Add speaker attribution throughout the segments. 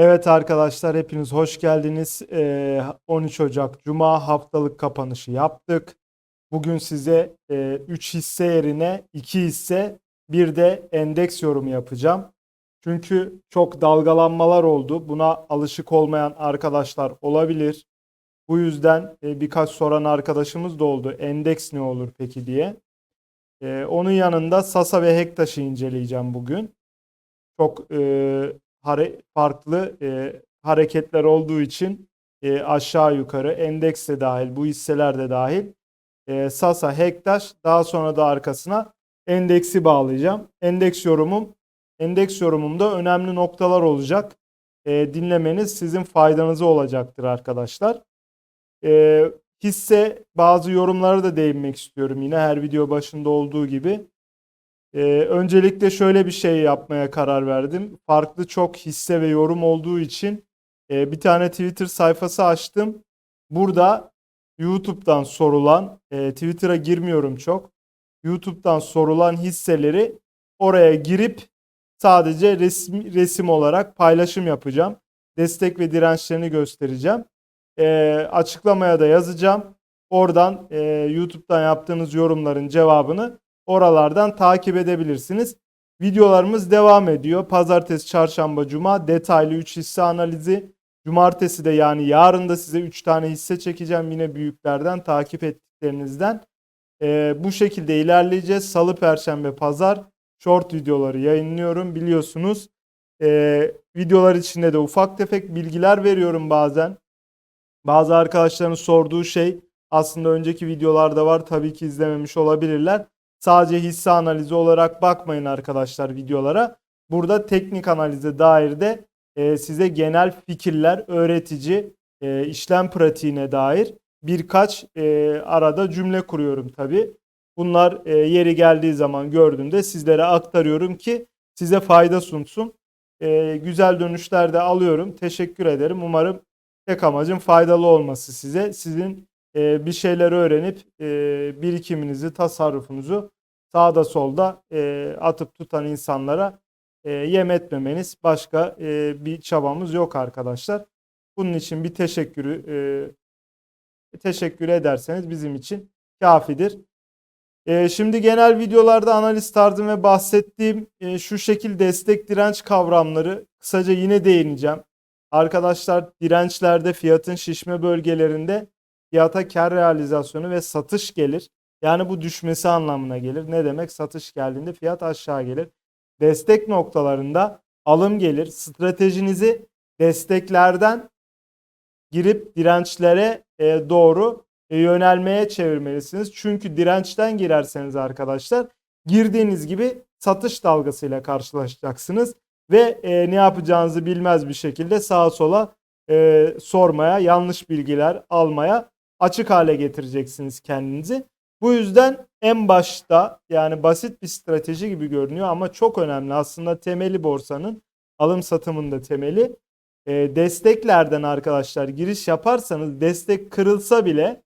Speaker 1: Evet arkadaşlar hepiniz hoş geldiniz. Ee, 13 Ocak Cuma haftalık kapanışı yaptık. Bugün size 3 hisse yerine 2 hisse bir de endeks yorumu yapacağım. Çünkü çok dalgalanmalar oldu. Buna alışık olmayan arkadaşlar olabilir. Bu yüzden e, birkaç soran arkadaşımız da oldu. Endeks ne olur peki diye. Ee, onun yanında Sasa ve Hektaş'ı inceleyeceğim bugün. Çok e, hare- farklı e, hareketler olduğu için e, aşağı yukarı endeks de dahil, bu hisseler de dahil e, Sasa, Hektaş daha sonra da arkasına endeksi bağlayacağım. Endeks yorumum, endeks yorumumda önemli noktalar olacak. E, dinlemeniz sizin faydanıza olacaktır arkadaşlar. E, hisse bazı yorumlara da değinmek istiyorum yine her video başında olduğu gibi. Ee, öncelikle şöyle bir şey yapmaya karar verdim. Farklı çok hisse ve yorum olduğu için e, bir tane Twitter sayfası açtım. Burada YouTube'dan sorulan, e, Twitter'a girmiyorum çok. YouTube'dan sorulan hisseleri oraya girip sadece resim, resim olarak paylaşım yapacağım. Destek ve dirençlerini göstereceğim. E, açıklamaya da yazacağım. Oradan e, YouTube'dan yaptığınız yorumların cevabını oralardan takip edebilirsiniz. Videolarımız devam ediyor. Pazartesi, çarşamba, cuma detaylı 3 hisse analizi. Cumartesi de yani yarın da size 3 tane hisse çekeceğim yine büyüklerden takip ettiklerinizden. Ee, bu şekilde ilerleyeceğiz. Salı, perşembe, pazar short videoları yayınlıyorum biliyorsunuz. Ee, videolar içinde de ufak tefek bilgiler veriyorum bazen. Bazı arkadaşların sorduğu şey aslında önceki videolarda var. Tabii ki izlememiş olabilirler. Sadece hisse analizi olarak bakmayın arkadaşlar videolara. Burada teknik analize dair de e, size genel fikirler, öğretici, e, işlem pratiğine dair birkaç e, arada cümle kuruyorum tabii. Bunlar e, yeri geldiği zaman gördüğümde sizlere aktarıyorum ki size fayda sunsun. E, güzel dönüşler de alıyorum. Teşekkür ederim. Umarım tek amacım faydalı olması size. Sizin e, bir şeyler öğrenip e, birikiminizi, tasarrufunuzu sağda solda e, atıp tutan insanlara e, yem etmemeniz başka e, bir çabamız yok arkadaşlar. Bunun için bir teşekkürü e, teşekkür ederseniz bizim için kafidir. Şimdi genel videolarda analiz tarzım ve bahsettiğim şu şekil destek direnç kavramları kısaca yine değineceğim. Arkadaşlar dirençlerde fiyatın şişme bölgelerinde fiyata kar realizasyonu ve satış gelir. Yani bu düşmesi anlamına gelir. Ne demek? Satış geldiğinde fiyat aşağı gelir. Destek noktalarında alım gelir. Stratejinizi desteklerden girip dirençlere e, doğru e, yönelmeye çevirmelisiniz. Çünkü dirençten girerseniz arkadaşlar girdiğiniz gibi satış dalgasıyla karşılaşacaksınız ve e, ne yapacağınızı bilmez bir şekilde sağa sola sormaya, yanlış bilgiler almaya açık hale getireceksiniz kendinizi. Bu yüzden en başta yani basit bir strateji gibi görünüyor ama çok önemli. Aslında temeli borsanın alım satımında temeli. E, desteklerden arkadaşlar giriş yaparsanız destek kırılsa bile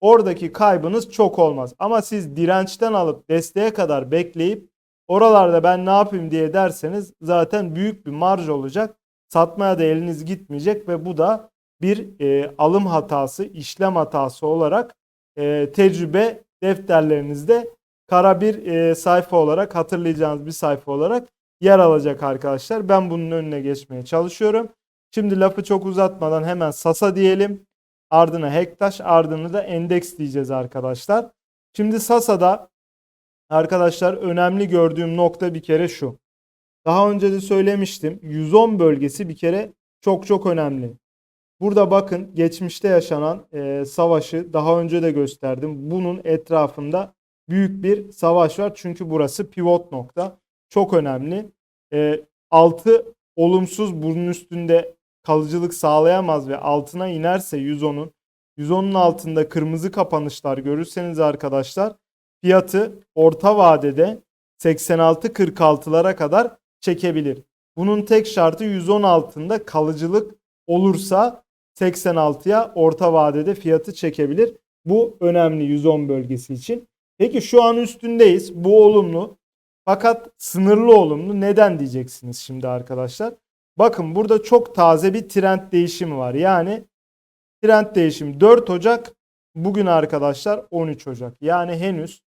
Speaker 1: oradaki kaybınız çok olmaz. Ama siz dirençten alıp desteğe kadar bekleyip oralarda ben ne yapayım diye derseniz zaten büyük bir marj olacak. Satmaya da eliniz gitmeyecek ve bu da bir e, alım hatası, işlem hatası olarak e, tecrübe defterlerinizde kara bir e, sayfa olarak hatırlayacağınız bir sayfa olarak yer alacak arkadaşlar. Ben bunun önüne geçmeye çalışıyorum. Şimdi lafı çok uzatmadan hemen Sasa diyelim. Ardına Hektaş, ardına da endeks diyeceğiz arkadaşlar. Şimdi Sasa'da arkadaşlar önemli gördüğüm nokta bir kere şu. Daha önce de söylemiştim. 110 bölgesi bir kere çok çok önemli. Burada bakın geçmişte yaşanan e, savaşı daha önce de gösterdim. Bunun etrafında büyük bir savaş var. Çünkü burası pivot nokta. Çok önemli. E, altı olumsuz bunun üstünde kalıcılık sağlayamaz ve altına inerse 110'un 110'un altında kırmızı kapanışlar görürseniz arkadaşlar fiyatı orta vadede 86-46'lara kadar çekebilir. Bunun tek şartı 110 altında kalıcılık olursa 86'ya orta vadede fiyatı çekebilir. Bu önemli 110 bölgesi için. Peki şu an üstündeyiz. Bu olumlu. Fakat sınırlı olumlu. Neden diyeceksiniz şimdi arkadaşlar? Bakın burada çok taze bir trend değişimi var. Yani trend değişimi 4 Ocak bugün arkadaşlar 13 Ocak. Yani henüz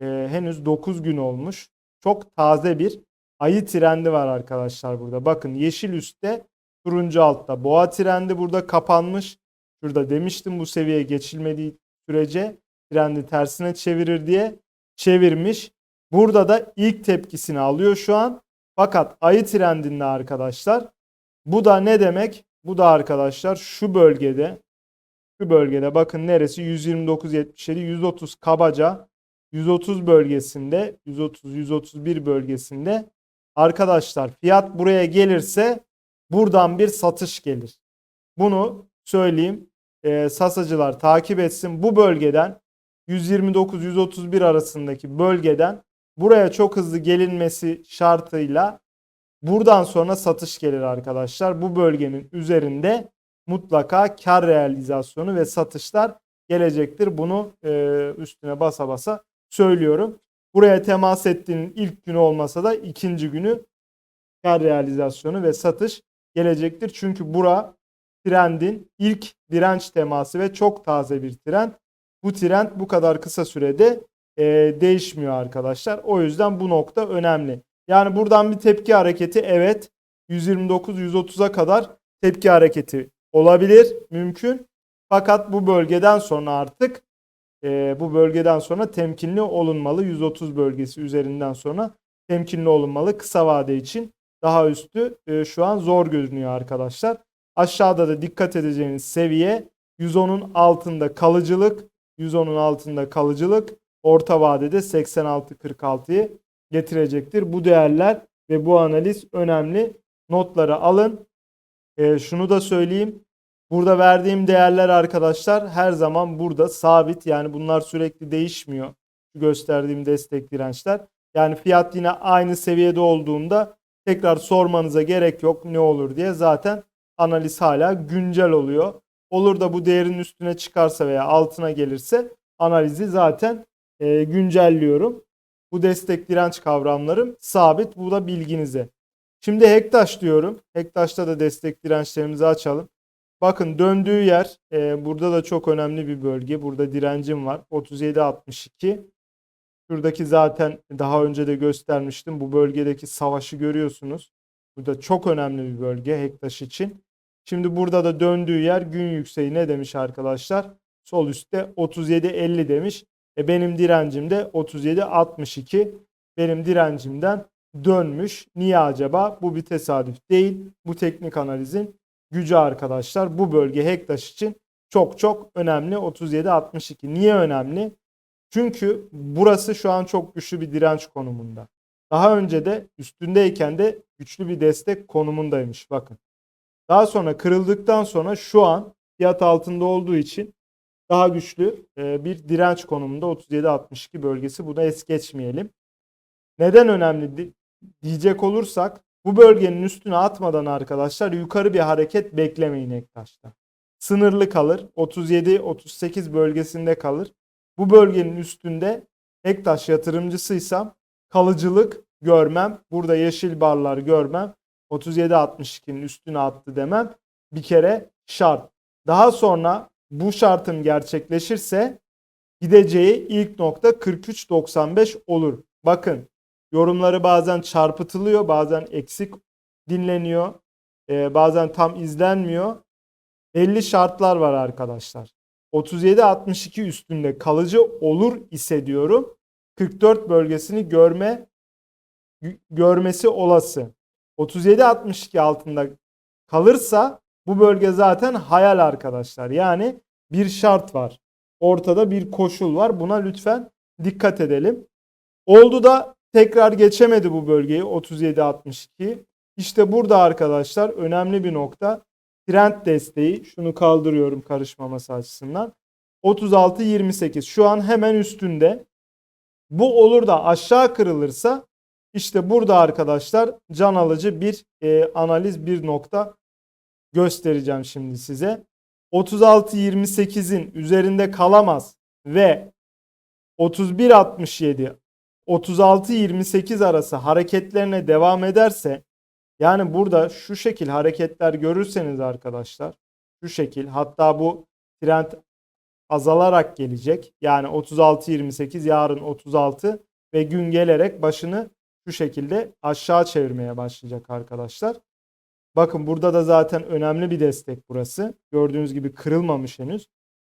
Speaker 1: e, henüz 9 gün olmuş. Çok taze bir ayı trendi var arkadaşlar burada. Bakın yeşil üstte turuncu altta boğa trendi burada kapanmış. Şurada demiştim bu seviyeye geçilmediği sürece trendi tersine çevirir diye çevirmiş. Burada da ilk tepkisini alıyor şu an. Fakat ayı trendinde arkadaşlar bu da ne demek? Bu da arkadaşlar şu bölgede şu bölgede bakın neresi 129.77 130 kabaca 130 bölgesinde 130 131 bölgesinde arkadaşlar fiyat buraya gelirse buradan bir satış gelir. Bunu söyleyeyim. Ee, sasacılar takip etsin. Bu bölgeden 129-131 arasındaki bölgeden buraya çok hızlı gelinmesi şartıyla buradan sonra satış gelir arkadaşlar. Bu bölgenin üzerinde mutlaka kar realizasyonu ve satışlar gelecektir. Bunu e, üstüne basa basa söylüyorum. Buraya temas ettiğinin ilk günü olmasa da ikinci günü kar realizasyonu ve satış gelecektir. Çünkü bura trendin ilk direnç teması ve çok taze bir trend. Bu trend bu kadar kısa sürede e, değişmiyor arkadaşlar. O yüzden bu nokta önemli. Yani buradan bir tepki hareketi evet 129-130'a kadar tepki hareketi olabilir, mümkün. Fakat bu bölgeden sonra artık e, bu bölgeden sonra temkinli olunmalı. 130 bölgesi üzerinden sonra temkinli olunmalı. Kısa vade için daha üstü e, şu an zor görünüyor arkadaşlar. Aşağıda da dikkat edeceğiniz seviye 110'un altında kalıcılık, 110'un altında kalıcılık orta vadede 86-46'yı getirecektir. Bu değerler ve bu analiz önemli. Notları alın. E, şunu da söyleyeyim. Burada verdiğim değerler arkadaşlar her zaman burada sabit. Yani bunlar sürekli değişmiyor. Gösterdiğim destek dirençler. Yani fiyat yine aynı seviyede olduğunda tekrar sormanıza gerek yok ne olur diye. Zaten analiz hala güncel oluyor. Olur da bu değerin üstüne çıkarsa veya altına gelirse analizi zaten e, güncelliyorum. Bu destek direnç kavramlarım sabit. Bu da bilginize. Şimdi Hektaş diyorum. Hektaş'ta da destek dirençlerimizi açalım. Bakın döndüğü yer e, burada da çok önemli bir bölge. Burada direncim var. 37.62. Şuradaki zaten daha önce de göstermiştim. Bu bölgedeki savaşı görüyorsunuz. Bu da çok önemli bir bölge Hektaş için. Şimdi burada da döndüğü yer gün yükseği ne demiş arkadaşlar? Sol üstte 37.50 demiş. E benim direncim de 37.62. Benim direncimden dönmüş. Niye acaba? Bu bir tesadüf değil. Bu teknik analizin gücü arkadaşlar. Bu bölge Hektaş için çok çok önemli. 37.62. Niye önemli? Çünkü burası şu an çok güçlü bir direnç konumunda. Daha önce de üstündeyken de güçlü bir destek konumundaymış. Bakın. Daha sonra kırıldıktan sonra şu an fiyat altında olduğu için daha güçlü e, bir direnç konumunda 37-62 bölgesi. Bunu es geçmeyelim. Neden önemli diyecek olursak bu bölgenin üstüne atmadan arkadaşlar yukarı bir hareket beklemeyin Ektaş'ta. Sınırlı kalır. 37-38 bölgesinde kalır. Bu bölgenin üstünde Ektaş yatırımcısıysam kalıcılık görmem. Burada yeşil barlar görmem. 37-62'nin üstüne attı demem. Bir kere şart. Daha sonra bu şartım gerçekleşirse gideceği ilk nokta 43.95 olur. Bakın yorumları bazen çarpıtılıyor, bazen eksik dinleniyor, bazen tam izlenmiyor. Belli şartlar var arkadaşlar. 37-62 üstünde kalıcı olur ise diyorum 44 bölgesini görme görmesi olası. 37-62 altında kalırsa bu bölge zaten hayal arkadaşlar. Yani bir şart var. Ortada bir koşul var. Buna lütfen dikkat edelim. Oldu da tekrar geçemedi bu bölgeyi 37-62. İşte burada arkadaşlar önemli bir nokta. Trend desteği şunu kaldırıyorum karışmaması açısından. 36-28 şu an hemen üstünde. Bu olur da aşağı kırılırsa işte burada arkadaşlar can alıcı bir e, analiz bir nokta göstereceğim şimdi size. 36-28'in üzerinde kalamaz ve 31-67 36-28 arası hareketlerine devam ederse Yani burada şu şekil hareketler görürseniz arkadaşlar şu şekil hatta bu trend azalarak gelecek. Yani 36-28 yarın 36 ve gün gelerek başını şu şekilde aşağı çevirmeye başlayacak arkadaşlar. Bakın burada da zaten önemli bir destek burası. Gördüğünüz gibi kırılmamış henüz.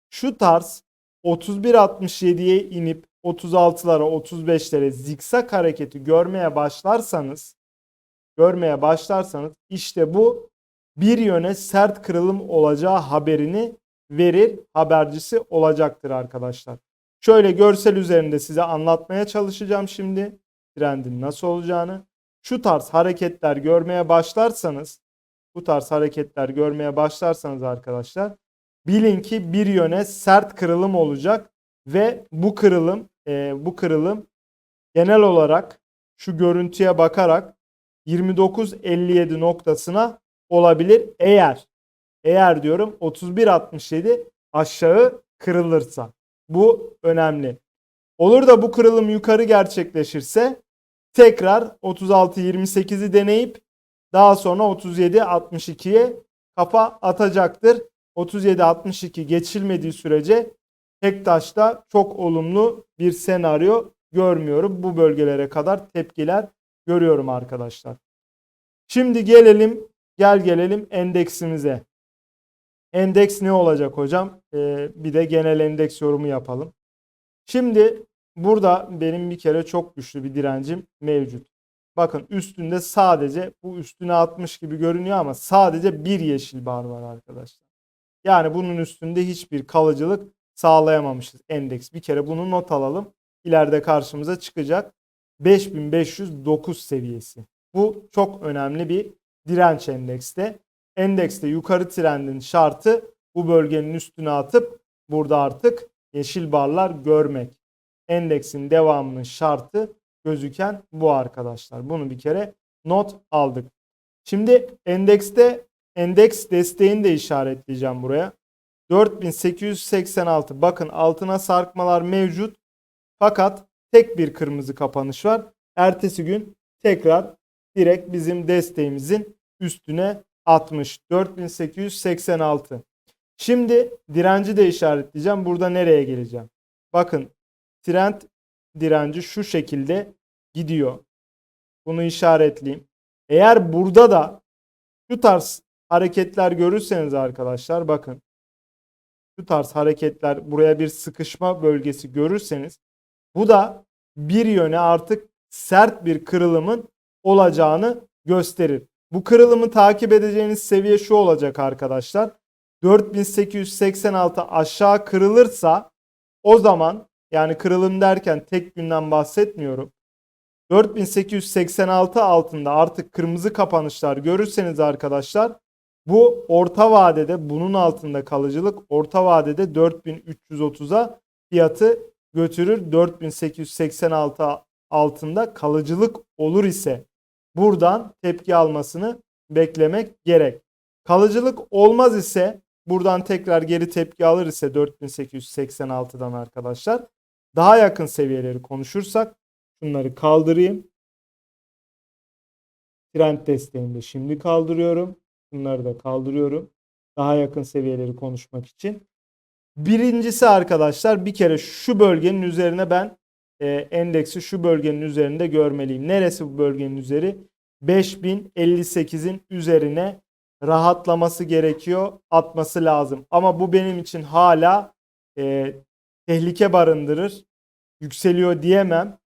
Speaker 1: Şu tarz 31.67'ye inip 36'lara 35'lere zikzak hareketi görmeye başlarsanız görmeye başlarsanız işte bu bir yöne sert kırılım olacağı haberini verir habercisi olacaktır arkadaşlar. Şöyle görsel üzerinde size anlatmaya çalışacağım şimdi trendin nasıl olacağını. Şu tarz hareketler görmeye başlarsanız bu tarz hareketler görmeye başlarsanız arkadaşlar bilin ki bir yöne sert kırılım olacak ve bu kırılım e, bu kırılım genel olarak şu görüntüye bakarak 29.57 noktasına olabilir eğer eğer diyorum 31.67 aşağı kırılırsa. Bu önemli. Olur da bu kırılım yukarı gerçekleşirse tekrar 36.28'i deneyip daha sonra 37.62'ye kafa atacaktır. 37.62 geçilmediği sürece Tektaş'ta çok olumlu bir senaryo görmüyorum. Bu bölgelere kadar tepkiler görüyorum arkadaşlar. Şimdi gelelim gel gelelim endeksimize. Endeks ne olacak hocam? Ee, bir de genel endeks yorumu yapalım. Şimdi burada benim bir kere çok güçlü bir direncim mevcut. Bakın üstünde sadece bu üstüne 60 gibi görünüyor ama sadece bir yeşil bar var arkadaşlar. Yani bunun üstünde hiçbir kalıcılık sağlayamamışız endeks. Bir kere bunu not alalım. İleride karşımıza çıkacak 5509 seviyesi. Bu çok önemli bir direnç endekste. Endekste yukarı trendin şartı bu bölgenin üstüne atıp burada artık yeşil barlar görmek. Endeksin devamının şartı gözüken bu arkadaşlar. Bunu bir kere not aldık. Şimdi endekste endeks desteğini de işaretleyeceğim buraya. 4886 bakın altına sarkmalar mevcut. Fakat tek bir kırmızı kapanış var. Ertesi gün tekrar direkt bizim desteğimizin üstüne 60. 4886. Şimdi direnci de işaretleyeceğim. Burada nereye geleceğim? Bakın trend direnci şu şekilde gidiyor. Bunu işaretleyeyim. Eğer burada da şu tarz hareketler görürseniz arkadaşlar bakın şu tarz hareketler buraya bir sıkışma bölgesi görürseniz bu da bir yöne artık sert bir kırılımın olacağını gösterir. Bu kırılımı takip edeceğiniz seviye şu olacak arkadaşlar. 4886 aşağı kırılırsa o zaman yani kırılım derken tek günden bahsetmiyorum. 4886 altında artık kırmızı kapanışlar görürseniz arkadaşlar bu orta vadede bunun altında kalıcılık orta vadede 4330'a fiyatı götürür. 4886 altında kalıcılık olur ise buradan tepki almasını beklemek gerek. Kalıcılık olmaz ise buradan tekrar geri tepki alır ise 4886'dan arkadaşlar daha yakın seviyeleri konuşursak şunları kaldırayım. Trend desteğini de şimdi kaldırıyorum. Bunları da kaldırıyorum. Daha yakın seviyeleri konuşmak için. Birincisi arkadaşlar bir kere şu bölgenin üzerine ben e, endeksi şu bölgenin üzerinde görmeliyim. Neresi bu bölgenin üzeri? 5058'in üzerine rahatlaması gerekiyor, atması lazım. Ama bu benim için hala e, tehlike barındırır. Yükseliyor diyemem.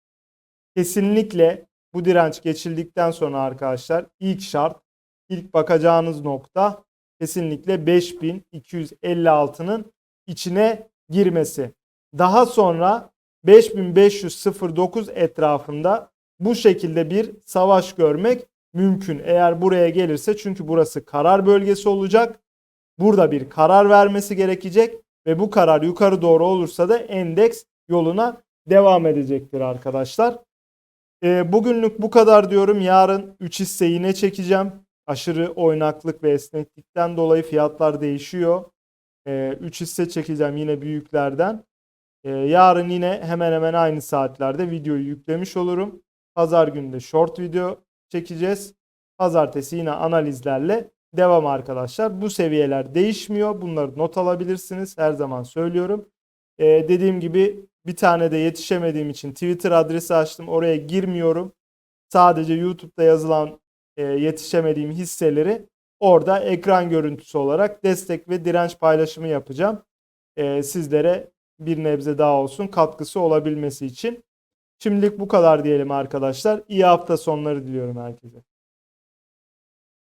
Speaker 1: Kesinlikle bu direnç geçildikten sonra arkadaşlar ilk şart, ilk bakacağınız nokta kesinlikle 5256'nın içine girmesi. Daha sonra 5509 etrafında bu şekilde bir savaş görmek mümkün. Eğer buraya gelirse çünkü burası karar bölgesi olacak. Burada bir karar vermesi gerekecek ve bu karar yukarı doğru olursa da endeks yoluna devam edecektir arkadaşlar. E, bugünlük bu kadar diyorum. Yarın 3 hisse yine çekeceğim. Aşırı oynaklık ve esneklikten dolayı fiyatlar değişiyor. 3 e, hisse çekeceğim yine büyüklerden. E, yarın yine hemen hemen aynı saatlerde videoyu yüklemiş olurum. Pazar günü de short video çekeceğiz. Pazartesi yine analizlerle devam arkadaşlar. Bu seviyeler değişmiyor. Bunları not alabilirsiniz. Her zaman söylüyorum. Ee, dediğim gibi bir tane de yetişemediğim için Twitter adresi açtım. Oraya girmiyorum. Sadece YouTube'da yazılan e, yetişemediğim hisseleri orada ekran görüntüsü olarak destek ve direnç paylaşımı yapacağım. Ee, sizlere bir nebze daha olsun katkısı olabilmesi için. Şimdilik bu kadar diyelim arkadaşlar. İyi hafta sonları diliyorum herkese.